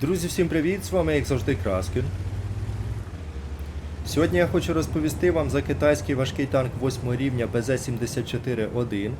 Друзі, всім привіт! З вами, як завжди, Краскін. Сьогодні я хочу розповісти вам за китайський важкий танк 8 рівня БЗ-74-1.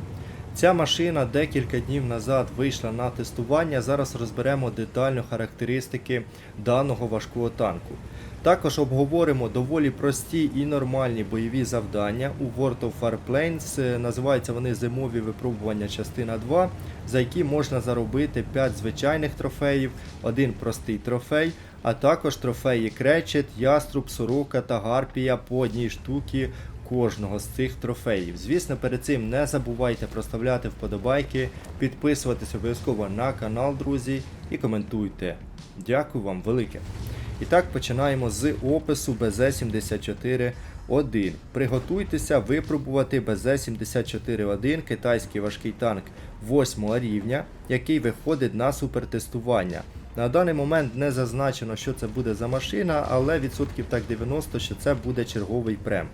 Ця машина декілька днів назад вийшла на тестування. Зараз розберемо детально характеристики даного важкого танку. Також обговоримо доволі прості і нормальні бойові завдання у World of Warplanes. Е, Називаються вони зимові випробування частина 2, за які можна заробити 5 звичайних трофеїв, один простий трофей, а також трофеї Кречет, Яструб, Сорока та Гарпія по одній штуці кожного з цих трофеїв. Звісно, перед цим не забувайте проставляти вподобайки, підписуватись обов'язково на канал, друзі, і коментуйте. Дякую вам велике. І так починаємо з опису БЗ-74-1. Приготуйтеся випробувати БЗ-74-1 китайський важкий танк 8 рівня, який виходить на супертестування. На даний момент не зазначено, що це буде за машина, але відсотків так 90, що це буде черговий прем.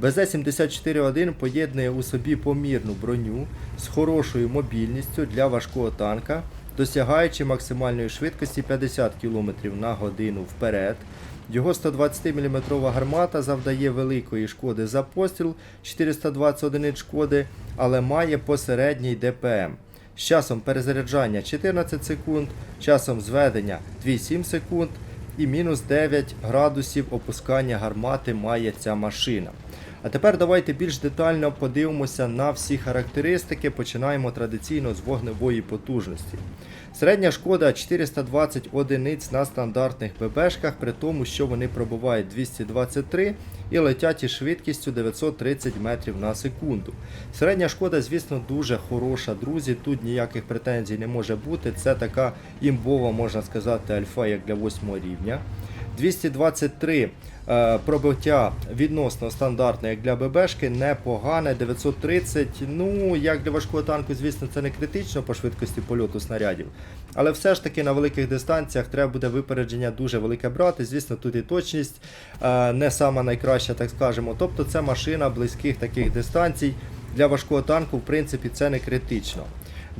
БЗ-74-1 поєднує у собі помірну броню з хорошою мобільністю для важкого танка, досягаючи максимальної швидкості 50 км на годину вперед. Його 120 мм гармата завдає великої шкоди за постріл 420 одиниць шкоди, але має посередній ДПМ. З часом перезаряджання 14 секунд, часом зведення 2,7 секунд і мінус 9 градусів опускання гармати має ця машина. А тепер давайте більш детально подивимося на всі характеристики. Починаємо традиційно з вогневої потужності. Середня шкода 420 одиниць на стандартних ББшках, при тому, що вони пробувають 223 і летять із швидкістю 930 метрів на секунду. Середня шкода, звісно, дуже хороша, друзі. Тут ніяких претензій не може бути. Це така імбова, можна сказати, альфа як для 8 рівня. 223 е, пробиття відносно стандартне, як для ББшки, непогане. 930, ну, як для важкого танку, звісно, це не критично по швидкості польоту снарядів. Але все ж таки на великих дистанціях треба буде випередження дуже велике брати. Звісно, тут і точність е, не сама найкраща, так скажемо. Тобто це машина близьких таких дистанцій. Для важкого танку, в принципі, це не критично.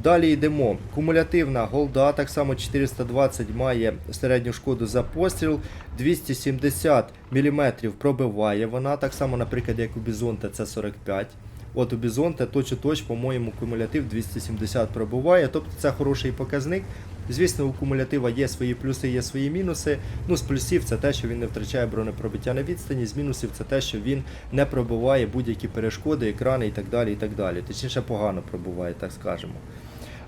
Далі йдемо. Кумулятивна голда, так само 420 має середню шкоду за постріл, 270 мм пробиває вона, так само, наприклад, як у Бізонта це 45. От у Бізонта точ-точ, по-моєму, кумулятив 270 пробиває, тобто це хороший показник. Звісно, у кумулятива є свої плюси, є свої мінуси. Ну, з плюсів це те, що він не втрачає бронепробиття на відстані, з мінусів це те, що він не пробиває будь-які перешкоди, екрани і так далі. і так далі. Точніше, погано пробуває, так скажемо.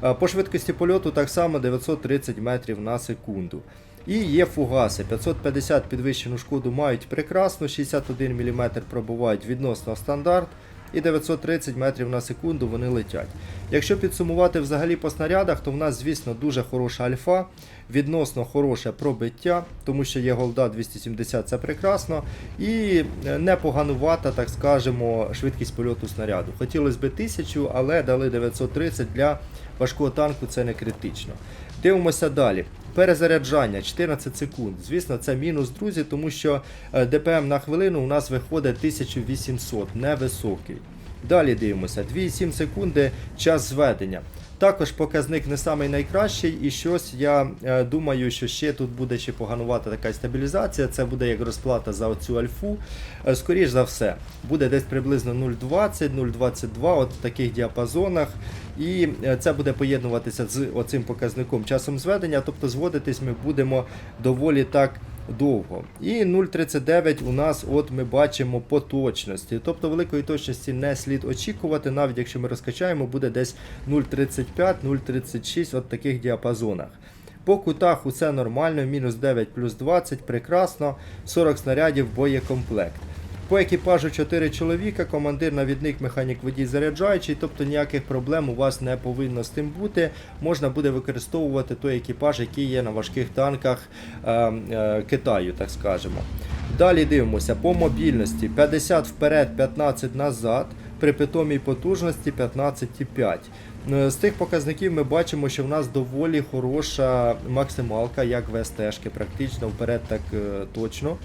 Е, По швидкості польоту так само 930 метрів на секунду. І є фугаси. 550 підвищену шкоду мають прекрасно, 61 мм пробувають відносно стандарт. І 930 метрів на секунду вони летять. Якщо підсумувати взагалі по снарядах, то в нас, звісно, дуже хороша альфа, відносно хороше пробиття, тому що є голда 270, це прекрасно. І е, непоганувата, так скажемо, швидкість польоту снаряду. Хотілося б 1000, але дали 930 для важкого танку, це не критично. Дивимося далі. Перезаряджання 14 секунд. Звісно, це мінус, друзі, тому що е, ДПМ на хвилину у нас виходить 1800, невисокий. Далі дивимося, 2,7 секунди час зведення. Також показник не самий найкращий, і щось я е, думаю, що ще тут буде ще поганувати така стабілізація. Це буде як розплата за оцю альфу. Е, скоріш за все, буде десь приблизно 0,20, 0,22, от в таких діапазонах. І е, це буде поєднуватися з оцим показником часом зведення, тобто зводитись ми будемо доволі так довго. І 0,39 у нас от ми бачимо по точності. Тобто великої точності не слід очікувати, навіть якщо ми розкачаємо, буде десь 0,35, 0,36 от таких діапазонах. По кутах усе нормально, мінус 9 плюс 20, прекрасно, 40 снарядів боєкомплект. По екіпажу 4 чоловіка, командир, навідник, механік водій заряджаючий, тобто ніяких проблем у вас не повинно з тим бути. Можна буде використовувати той екіпаж, який є на важких танках е, е, Китаю, так скажемо. Далі дивимося по мобільності: 50 вперед, 15 назад, при питомій потужності 15,5. Е, З тих показників ми бачимо, що в нас доволі хороша максималка, як в СТ-шки, практично вперед так е, точно.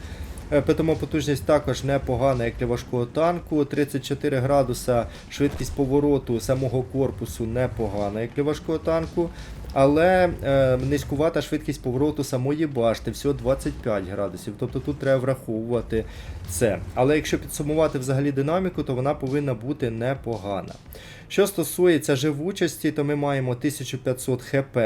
Е, Питома потужність також непогана, як для важкого танку. 34 градуса, швидкість повороту самого корпусу непогана, як для важкого танку. Але е, низькувата швидкість повороту самої башти, всього 25 градусів. Тобто тут треба враховувати це. Але якщо підсумувати взагалі динаміку, то вона повинна бути непогана. Що стосується живучості, то ми маємо 1500 хп.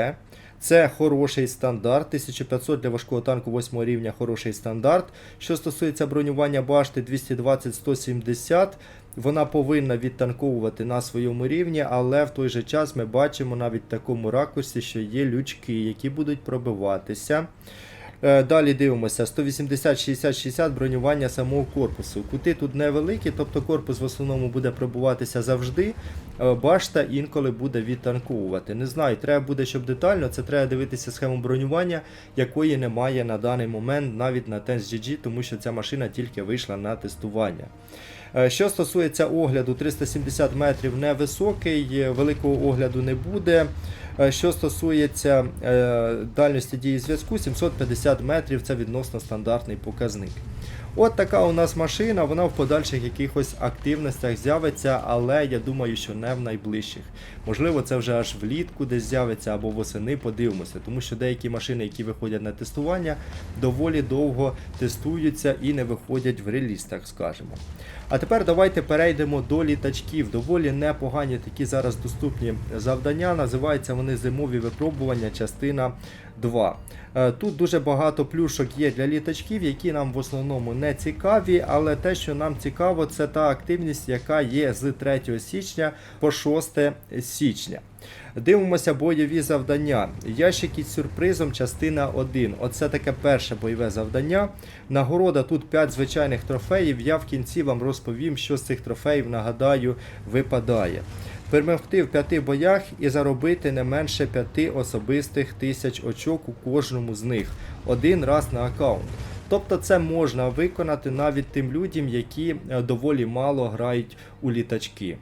Це хороший стандарт. 1500 для важкого танку 8 рівня хороший стандарт. Що стосується бронювання башти 220-170, вона повинна відтанковувати на своєму рівні, але в той же час ми бачимо навіть в такому ракурсі, що є лючки, які будуть пробиватися. Е, Далі дивимося 180, 60, 60 бронювання самого корпусу. Кути тут невеликі, тобто корпус в основному буде пробуватися завжди. Е, Башта інколи буде відтанковувати. Не знаю, треба буде, щоб детально, це треба дивитися схему бронювання, якої немає на даний момент навіть на TensGG, тому що ця машина тільки вийшла на тестування. Е, Що стосується огляду, 370 метрів невисокий, е, великого огляду не буде. Е, Що стосується дальності дії зв'язку, 750 метрів це відносно стандартний показник. От така у нас машина, вона в подальших якихось активностях з'явиться, але я думаю, що не в найближчих. Можливо, це вже аж влітку десь з'явиться або восени, подивимося, тому що деякі машини, які виходять на тестування, доволі довго тестуються і не виходять в реліз, так скажемо. А тепер давайте перейдемо до літачків. Доволі непогані такі зараз доступні завдання. Називаються вони зимові випробування, частина 2. Е, Тут дуже багато плюшок є для літачків, які нам в основному не цікаві, але те, що нам цікаво, це та активність, яка є з 3 січня по 6 січня. Дивимося бойові завдання. Ящик із сюрпризом, частина 1. Оце таке перше бойове завдання. Нагорода тут 5 звичайних трофеїв. Я в кінці вам розповім, що з цих трофеїв, нагадаю, випадає. Перемогти в п'яти боях і заробити не менше п'яти особистих тисяч очок у кожному з них один раз на аккаунт. Тобто це можна виконати навіть тим людям, які е, доволі мало грають у літачки.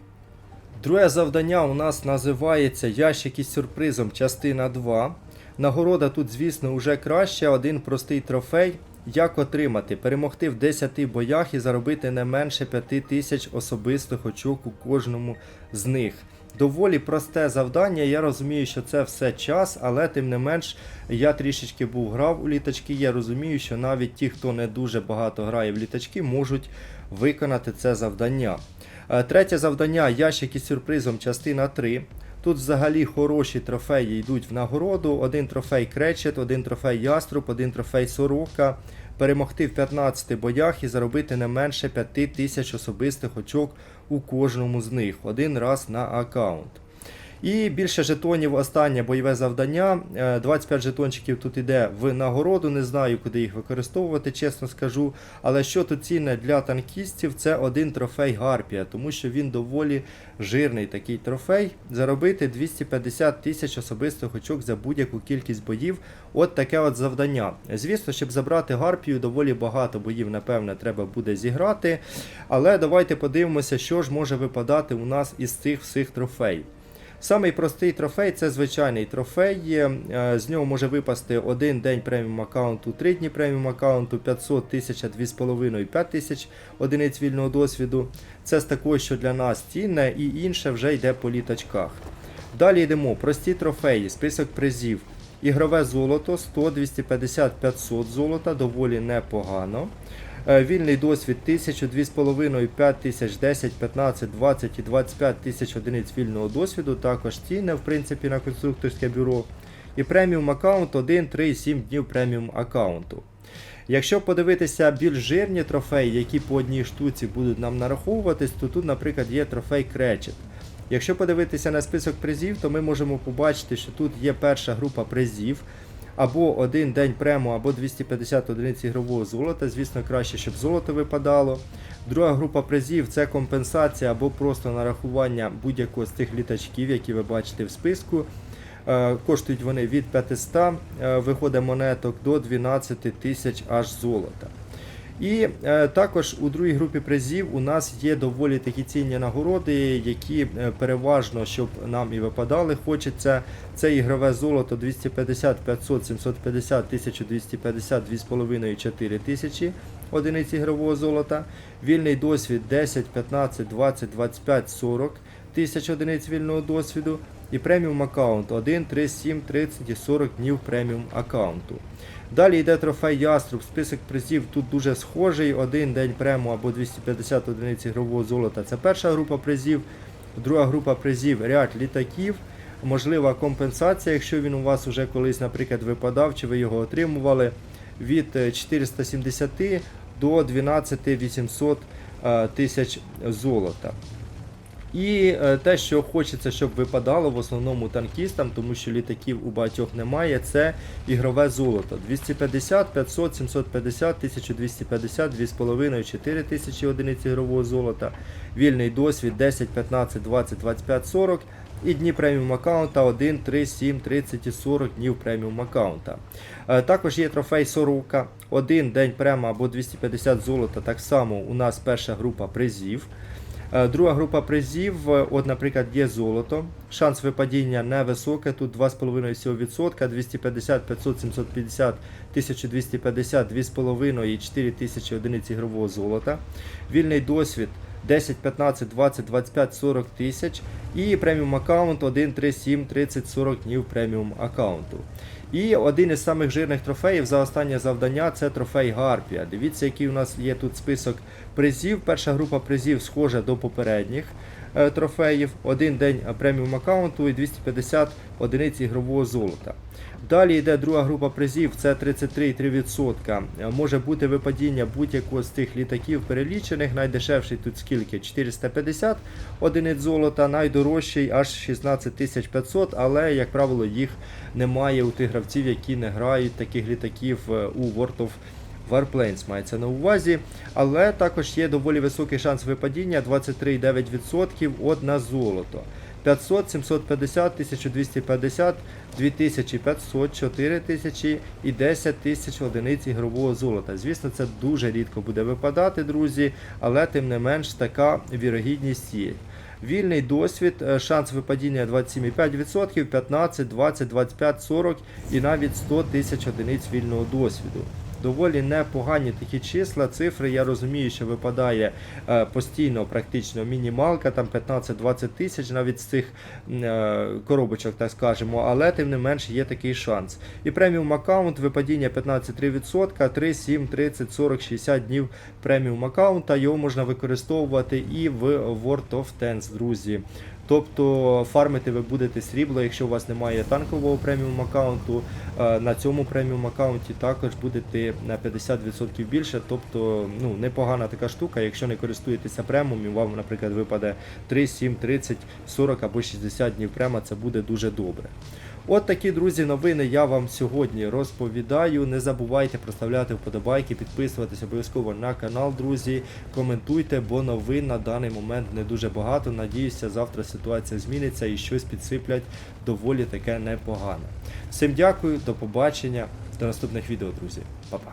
Друге завдання у нас називається Ящик із сюрпризом, частина 2. Нагорода тут, звісно, вже краще. Один простий трофей. Як отримати? Перемогти в 10 боях і заробити не менше 5 тисяч особистих очок у кожному з них. Доволі просте завдання. Я розумію, що це все час, але тим не менш я трішечки був грав у літачки. Я розумію, що навіть ті, хто не дуже багато грає в літачки, можуть виконати це завдання. Е, Третє завдання ящик із сюрпризом, частина 3. Тут взагалі хороші трофеї йдуть в нагороду. Один трофей кречет, один трофей яструб, один трофей сорока. Перемогти в 15 боях і заробити не менше 5 тисяч особистих очок у кожному з них один раз на аккаунт. І більше жетонів останнє бойове завдання. Е, 25 жетончиків тут іде в нагороду. Не знаю, куди їх використовувати, чесно скажу. Але що тут цінне для танкістів, це один трофей Гарпія, тому що він доволі жирний такий трофей. Заробити 250 тисяч особистих очок за будь-яку кількість боїв. От таке от завдання. Звісно, щоб забрати Гарпію, доволі багато боїв, напевне, треба буде зіграти. Але давайте подивимося, що ж може випадати у нас із цих всіх трофеїв. Самий простий трофей це звичайний трофей. Е, З нього може випасти один день преміум аккаунту, 3 дні преміум аккаунту, 500, 1000, 2,5 і 5000 одиниць вільного досвіду. Це з такого, що для нас цінне, і інше вже йде по літачках. Далі йдемо. Прості трофеї, список призів. Ігрове золото 100, 250, 500 золота, доволі непогано. Е, Вільний досвід 1000, 2,5, 5 тисяч, 10, 15, 20 і 25 тисяч одиниць вільного досвіду. Також цінне, в принципі, на конструкторське бюро. І преміум аккаунт 1, 3, 7 днів преміум аккаунту. Якщо подивитися більш жирні трофеї, які по одній штуці будуть нам нараховуватись, то тут, наприклад, є трофей Кречет. Якщо подивитися на список призів, то ми можемо побачити, що тут є перша група призів. Або один день прему, або 250 одиниць ігрового золота. Звісно, краще, щоб золото випадало. Друга група призів це компенсація або просто нарахування будь-якого з тих літачків, які ви бачите в списку. Е, Коштують вони від 500 е, виходить монеток до 12 тисяч аж золота. І е, також у другій групі призів у нас є доволі такі цінні нагороди, які е, переважно, щоб нам і випадали, хочеться. Це ігрове золото 250, 500, 750, 1250, 2,5 і 4 тисячі одиниць ігрового золота. Вільний досвід 10, 15, 20, 25, 40 тисяч одиниць вільного досвіду. І преміум аккаунт 1, 3, 7, 30 і 40 днів преміум аккаунту. Далі йде трофей Яструб. Список призів тут дуже схожий. Один день прему або 250 одиниць ігрового золота. Це перша група призів. Друга група призів ряд літаків. Можлива компенсація, якщо він у вас вже колись, наприклад, випадав, чи ви його отримували від е, 470 до 12 800 е, тисяч золота. І е, те, що хочеться, щоб випадало в основному танкістам, тому що літаків у багатьох немає, це ігрове золото. 250, 500, 750, 1250, 2,5, 4 тисячі одиниць ігрового золота, вільний досвід 10, 15, 20, 25, 40 і дні преміум аккаунта 1, 3, 7, 30 і 40 днів преміум аккаунта. Е, Також є трофей Сорока, один день према або 250 золота, так само у нас перша група призів. Е, Друга група призів, е, от, наприклад, є золото. Шанс випадіння невисокий, тут 2,5 всього відсотка, 250, 500, 750, 1250, 2,5 і 4 тисячі одиниць ігрового золота. Вільний досвід 10, 15, 20, 25, 40 тисяч. І преміум аккаунт 1, 3, 7, 30, 40 днів преміум аккаунту. І один із самих жирних трофеїв за останнє завдання це трофей Гарпія. Дивіться, який у нас є тут список призів. Перша група призів схожа до попередніх е, трофеїв. Один день преміум аккаунту і 250 одиниць ігрового золота. Далі йде друга група призів, це 33,3%. Е, Може бути випадіння будь-якого з тих літаків перелічених. Найдешевший тут скільки? 450 одиниць золота, найдорожчий аж 16 500, але, як правило, їх немає у тих гравців, які не грають таких літаків е, у World of Warplanes мається на увазі, але також є доволі високий шанс випадіння 23,9% от на золото. 500, 750, 1250, 2500, 4000 і 10 тисяч одиниць ігрового золота. Звісно, це дуже рідко буде випадати, друзі, але тим не менш така вірогідність є. Вільний досвід, е, шанс випадіння 27,5%, 15, 20, 25, 40 і навіть 100 тисяч одиниць вільного досвіду. Доволі непогані такі числа, цифри. Я розумію, що випадає е, постійно практично мінімалка, там 15-20 тисяч навіть з цих е, коробочок, так скажемо, але тим не менш є такий шанс. І преміум аккаунт, випадіння 15,3%, 3, 7, 30, 40, 60 днів преміум аккаунта. Його можна використовувати і в World of Tanks, друзі. Тобто фармити ви будете срібло, якщо у вас немає танкового преміум аккаунту. е, На цьому преміум аккаунті також будете на 50% більше. Тобто ну, непогана така штука. Якщо не користуєтеся преміум, і вам, наприклад, випаде 3, 7, 30, 40 або 60 днів према, це буде дуже добре. От такі, друзі, новини я вам сьогодні розповідаю. Не забувайте проставляти вподобайки, підписуватись обов'язково на канал, друзі. Коментуйте, бо новин на даний момент не дуже багато. Надіюся, завтра ситуація зміниться і щось підсиплять доволі таке непогане. Всім дякую, до побачення, до наступних відео, друзі. Па-па.